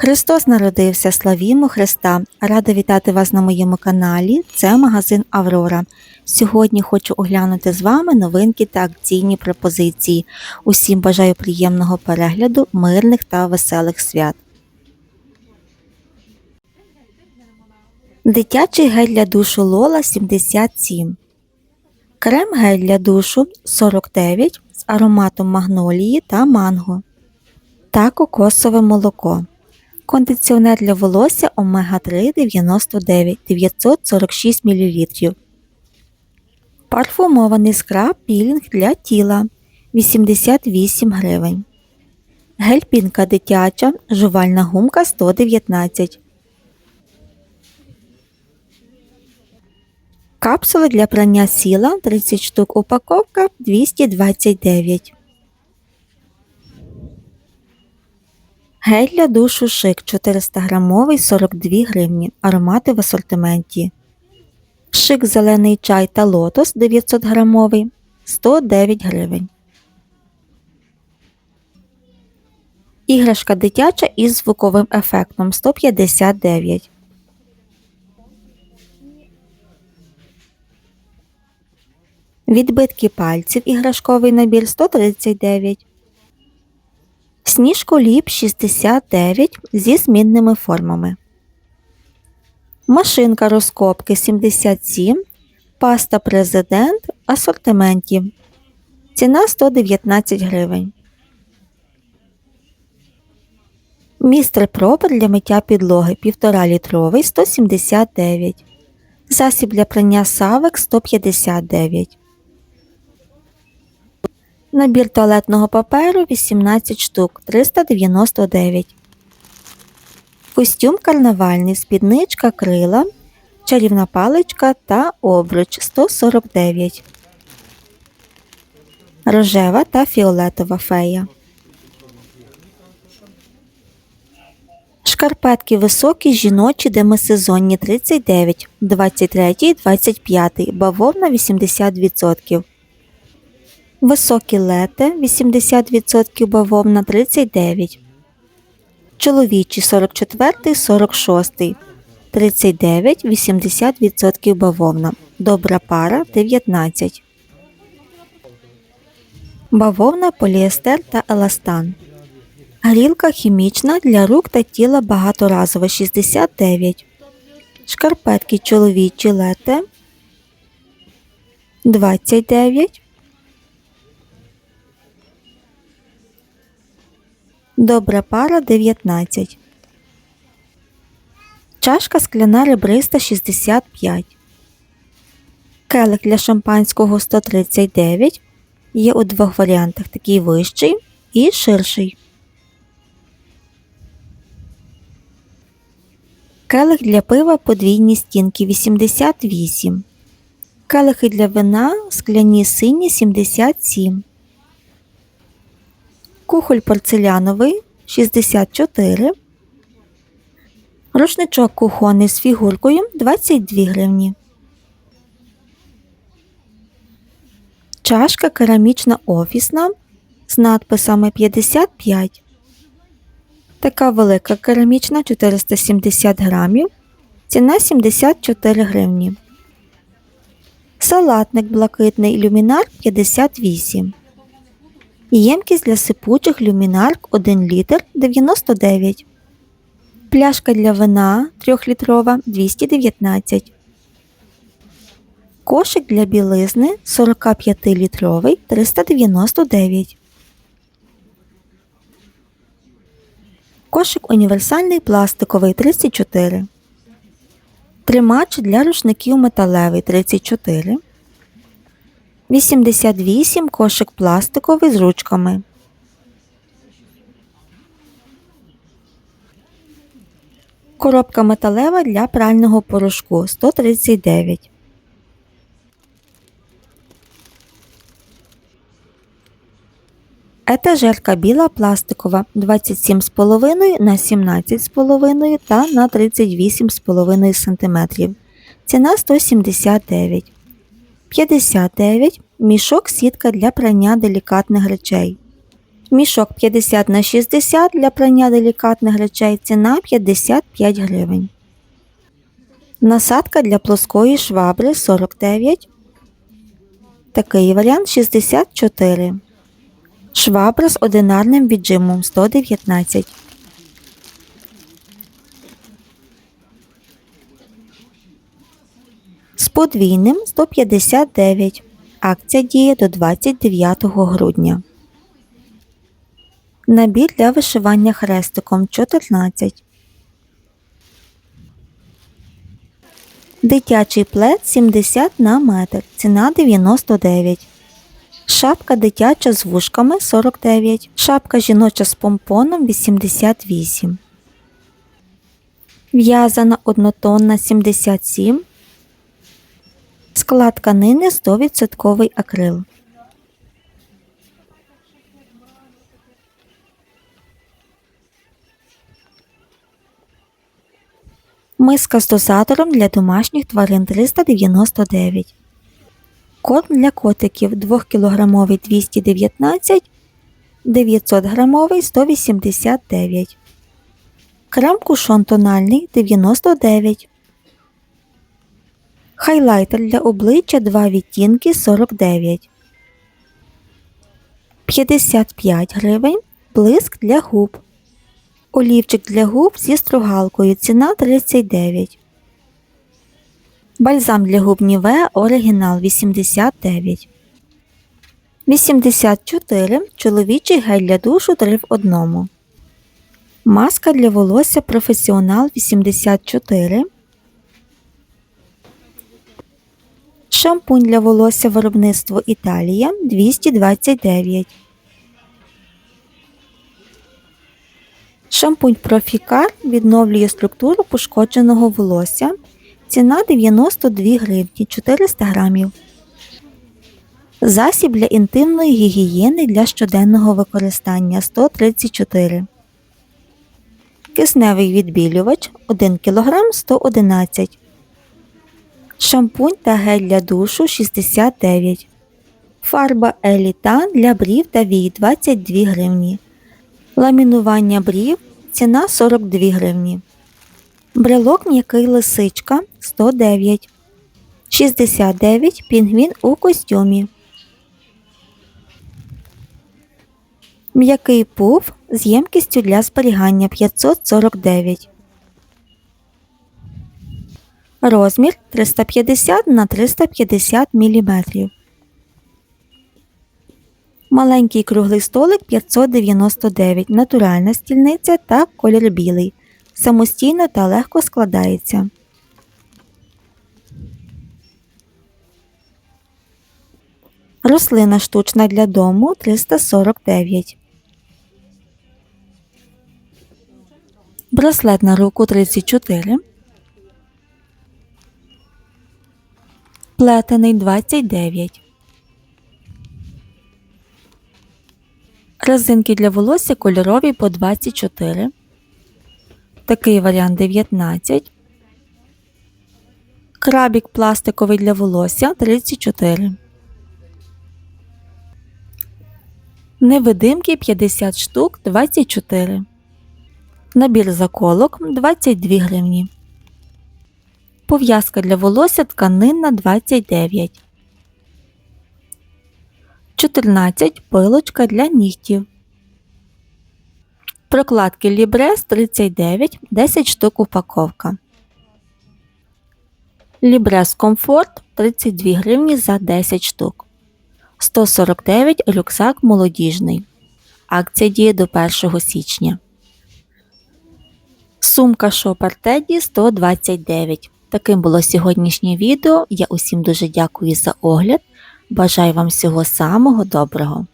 Христос народився, славімо Христа! Рада вітати вас на моєму каналі. Це магазин Аврора. Сьогодні хочу оглянути з вами новинки та акційні пропозиції. Усім бажаю приємного перегляду, мирних та веселих свят. Дитячий гель для душу Лола 77. Крем гель для душу 49 з ароматом магнолії та манго. Та кокосове молоко. Кондиціонер для волосся омега 3 99 946 мл. Парфумований скраб пілінг для тіла 88 гривень. Гель пінка дитяча, жувальна гумка 119. Капсули для прання сіла 30 штук упаковка 229. Гель для душу шик 400 грамовий 42 гривні. Аромати в асортименті. Шик зелений чай та лотос 900 грамовий 109 гривень. Іграшка дитяча із звуковим ефектом 159. Відбитки пальців іграшковий набір 139. Сніжко ліп 69 зі змінними формами. Машинка розкопки 77. Паста Президент асортименті. Ціна 119 гривень. Містер Пропер для миття підлоги 1,5 літровий 179. Засіб для прання савек 159. Набір туалетного паперу 18 штук 399. Костюм карнавальний, спідничка крила, чарівна паличка та обруч 149. Рожева та фіолетова фея. Шкарпетки високі, жіночі, демисезонні 39, 23, 25, бавовна 80%. Високі лети 80% бавовна 39. Чоловічі 44, 46, 39, 80% бавовна. Добра пара 19. Бавовна, поліестер та еластан. Грілка хімічна для рук та тіла багаторазова 69. Шкарпетки чоловічі лети 29. Добра пара 19. Чашка скляна ребриста 65. Келик для шампанського 139. Є у двох варіантах такий вищий і ширший. Келих для пива подвійні стінки 88. Келихи для вина скляні сині 77. Кухоль порцеляновий 64. Рушничок кухонний з фігуркою 22 гривні. Чашка керамічна офісна з надписами 55. Така велика керамічна 470 грамів. Ціна 74 гривні. Салатник блакитний люмінар 58. Ємкість для сипучих люмінарк 1 літр 99. Пляшка для вина 3-літрова 219. Кошик для білизни 45-літровий 399. Кошик універсальний пластиковий 34. Тримач для рушників металевий 34. 88 кошик пластиковий з ручками. Коробка металева для прального порошку 139. Етажерка біла пластикова 27,5 на 17,5 та на 38,5 см. Ціна 179 59 мішок сітка для прання делікатних речей Мішок 50 на 60 для прання делікатних речей ціна 55 гривень. Насадка для плоскої швабри 49. Такий варіант 64. Швабра з одинарним віджимом 119. Подвійним 159. Акція діє до 29 грудня. Набір для вишивання хрестиком 14. Дитячий плед 70 на метр. Ціна 99. Шапка дитяча з вушками 49. Шапка жіноча з помпоном 88. В'язана однотонна 77. Склад тканини 100% акрил. Миска з дозатором для домашніх тварин 399. Корм для котиків 2 кг 219, 900 грамовий 189. Крем кушон тональний 99. Хайлайтер для обличчя 2 відтінки 49. 55 гривень. Блиск для губ. Олівчик для губ зі стругалкою. Ціна 39. Бальзам для губ Нівеа оригінал 89. 84. Чоловічий гель для душу 3 в 1. Маска для волосся професіонал 84. Шампунь для волосся виробництво Італія 229. Шампунь Профікар відновлює структуру пошкодженого волосся. Ціна 92 гривні 400 грамів. Засіб для інтимної гігієни для щоденного використання 134. Кисневий відбілювач 1 кг 111 Шампунь та гель для душу 69 Фарба Елітан для брів та вій 22 гривні. Ламінування брів ціна 42 гривні. Брелок м'який лисичка 109. 69 пінгвін у костюмі. М'який пуф з ємкістю для зберігання 549. Розмір 350 на 350 мм. Маленький круглий столик 599, натуральна стільниця та колір білий. Самостійно та легко складається. Рослина штучна для дому 349. Браслет на руку 34. Плетений 29. Резинки для волосся кольорові по 24. Такий варіант 19. Крабік пластиковий для волосся 34. Невидимки 50 штук 24. Набір заколок 22 гривні. Пов'язка для волосся тканинна 29. 14 пилочка для нігтів. Прокладки Лібрес 39 10 штук упаковка. Лібрес Комфорт 32 гривні за 10 штук. 149 рюкзак молодіжний. Акція діє до 1 січня. Сумка Шопер Теді 129. Таким було сьогоднішнє відео. Я усім дуже дякую за огляд. Бажаю вам всього самого доброго!